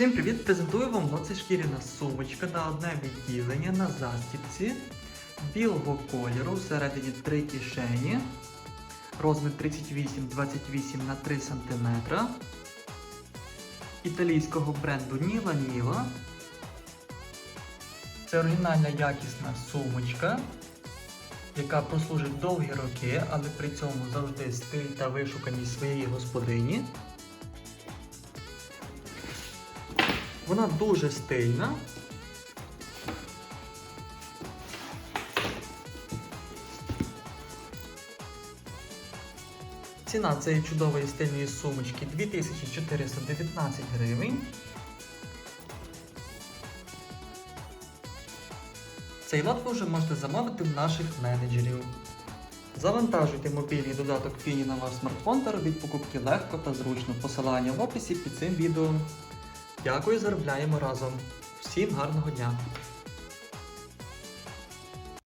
Всім привіт! Презентую вам лоцешкіряна сумочка на одне відділення на застіпці білого кольору, всередині три кишені, розмір 38-28 на 3 см, італійського бренду Ніла Ніла. Це оригінальна якісна сумочка, яка прослужить довгі роки, але при цьому завжди стиль та вишуканість своєї господині. Вона дуже стильна. Ціна цієї чудової стильної сумочки 2419 гривень. Цей лот ви вже можете замовити в наших менеджерів. Завантажуйте мобільний додаток Фіні на ваш смартфон та робіть покупки легко та зручно. Посилання в описі під цим відео. Дякую, заробляємо разом. Всім гарного дня!